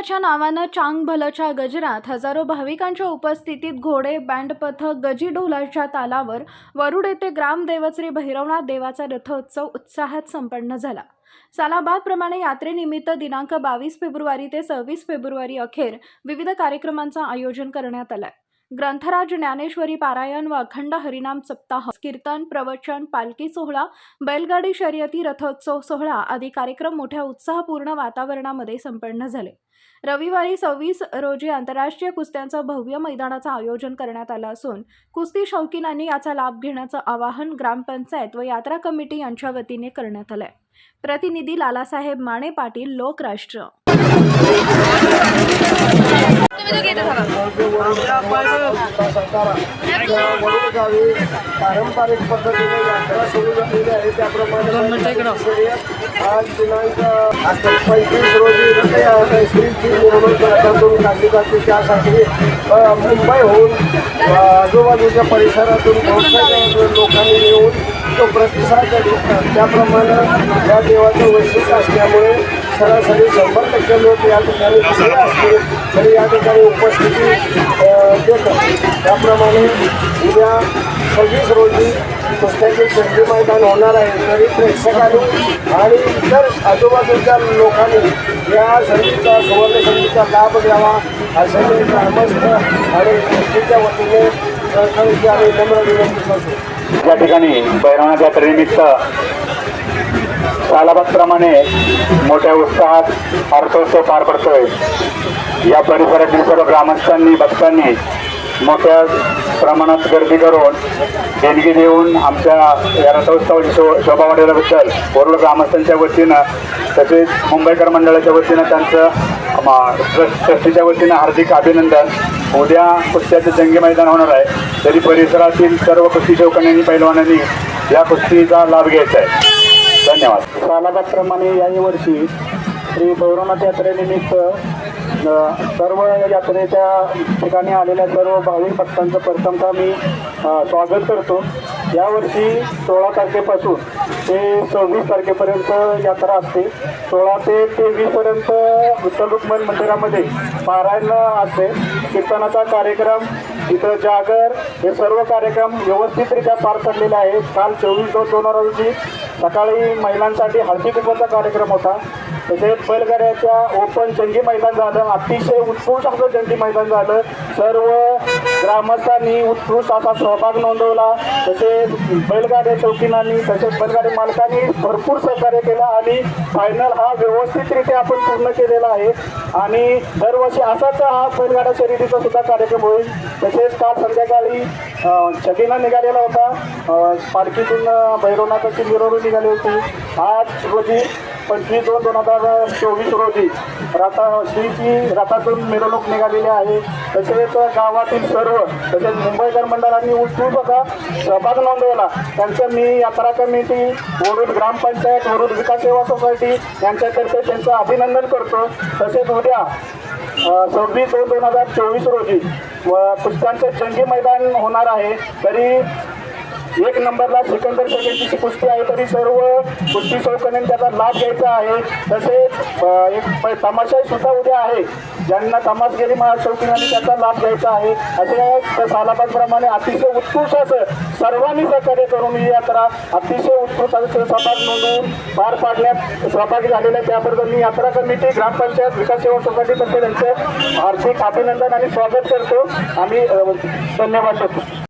देवाच्या नावानं चांग भलच्या गजरात हजारो भाविकांच्या उपस्थितीत घोडे बँड पथक गजी ढोलाच्या तालावर वरुड येथे ग्रामदेवश्री भैरवनाथ देवाचा रथोत्सव उत्साहात संपन्न झाला. सालाबादप्रमाणे यात्रेनिमित्त दिनांक बावीस फेब्रुवारी ते सव्वीस फेब्रुवारी अखेर विविध कार्यक्रमांचं आयोजन करण्यात आलंय. ग्रंथराज ज्ञानेश्वरी पारायण व अखंड हरिनाम सप्ताह कीर्तन प्रवचन पालखी सोहळा बैलगाडी शर्यती रथोत्सव सोहळा आदी कार्यक्रम मोठ्या उत्साहपूर्ण वातावरणामध्ये संपन्न झाले. रविवारी सव्वीस रोजी आंतरराष्ट्रीय कुस्त्यांचं भव्य मैदानाचं आयोजन करण्यात आलं असून कुस्ती शौकीनांनी याचा लाभ घेण्याचं आवाहन ग्रामपंचायत व यात्रा कमिटी यांच्या वतीने करण्यात आलंय. प्रतिनिधी लालासाहेब माने पाटील लोकराष्ट्र. गावी पारंपरिक पद्धतीने यात्रा सुरू झालेली आहे त्याप्रमाणे आज दिनांक पंचवीस रोजी श्रीची मिरवणूक रथातून काढली जाते त्यासाठी मुंबईहून आजूबाजूच्या परिसरातून लोकांनी येऊन तो प्रतिसाद देतात त्याप्रमाणे या देवाचं वैशिष्ट्य असल्यामुळे सरासरी शंभर टक्के लोक या ठिकाणी असतील तरी या ठिकाणी उपस्थिती देतो देतात त्याप्रमाणे उद्या सव्वीस रोजी कुस्त्याचे संधी मैदान होणार आहे. तरी प्रेक्षकांनी आणि इतर आजूबाजूच्या लोकांनी या संधीचा सुवर्ण संधीचा लाभ घ्यावा असे मी ग्रामस्थ आणि कुस्तीच्या वतीने सरकारची आम्ही नम्र विनंती करतो. या ठिकाणी बैरवणाच्या यात्रेनिमित्त सालाबादप्रमाणे मोठ्या उत्साहात अर्थोत्सव पार पडतोय. या परिसरातील सर्व ग्रामस्थांनी भक्तांनी मोठ्या प्रमाणात गर्दी करून देणगी देऊन आमच्या या रथोत्सवाची शो शोभा वाढवल्याबद्दल वरुड ग्रामस्थांच्या वतीनं तसेच मुंबईकर मंडळाच्या वतीनं त्यांचं ट्रस्टीच्या वतीनं हार्दिक अभिनंदन. उद्या कुस्त्याचं जंगी मैदान होणार आहे. तरी परिसरातील सर्व कुस्ती शौकण्यांनी पैलवानांनी या कुस्तीचा लाभ घ्यायचा आहे. धन्यवाद. सालाबादप्रमाणे याही वर्षी श्री भैरवनाथ यात्रेनिमित्त सर्व यात्रेच्या ठिकाणी आलेल्या सर्व भाविक भक्तांचं प्रथमतः मी स्वागत करतो. यावर्षी सोळा तारखेपासून ते सव्वीस तारखेपर्यंत यात्रा असते. सोळा ते तेवीसपर्यंत विठ्ठल रुक्मण मंदिरामध्ये पारायण असते. कीर्तनाचा कार्यक्रम इथं जागर हे सर्व कार्यक्रम व्यवस्थितरित्या पार पडलेले आहेत. काल चोवीस दोन दोन हजार रोजी सकाळी महिलांसाठी हळदी कुंभाचा कार्यक्रम होता. तसेच बैलगाड्याच्या ओपन जंगी मैदान झालं. अतिशय उत्कृष्ट असं जंगी मैदान झालं. सर्व ग्रामस्थांनी उत्कृष्ट असा सहभाग नोंदवला. तसेच बैलगाड्या चौकीनांनी तसेच बैलगाडी मालकांनी भरपूर सहकार्य केलं आणि फायनल हा व्यवस्थितरित्या आपण पूर्ण केलेला आहे. आणि दरवर्षी असाच हा बैलगाडा शर्यतीचा सुद्धा कार्यक्रम होईल. तसेच काल संध्याकाळी अ, निघालेला होता. पालखीतून भैरवनाथाची मिरवणूक निघाली होती. आज रोजी पंचवीस दोन दोन हजार चोवीस रोजी रथा श्रीची रथातून मिरवणूक निघालेली आहे. तसेच गावातील सर्व तसेच मुंबईकर मंडळांनी उत्सुक असा सहभाग नोंदवला. त्यांचं मी यात्रा कमिटी वरुड ग्रामपंचायत वरुड विकास सेवा सोसायटी यांच्यातर्फे त्यांचं अभिनंदन करतो. तसेच उद्या सव्वीस दोन दोन हजार चोवीस रोजी व कुस्त्यांचे जंगी मैदान होणार आहे. तरी एक नंबरला सिकंदर शर्यतीची कुस्ती आहे. तरी सर्व कुस्ती चौकण्याने त्याचा लाभ घ्यायचा आहे. तसेच एक प- तमाशाही सुद्धा उद्या आहे. ज्यांना तमासगिरी मा चौकीने त्याचा लाभ घ्यायचा आहे. असे सालाबादप्रमाणे अतिशय उत्कृष्ट असं सर्वांनी सहकार्य करून ही यात्रा अतिशय उत्कृष्ट असं सहभाग नोंदवून पार पाडण्यात सहभागी झालेले त्याबद्दल मी यात्रा कमिटी ग्रामपंचायत विकास सेवा सोसायटीतर्फे त्यांचं हार्दिक अभिनंदन आणि स्वागत करतो. आम्ही धन्यवाद देतो.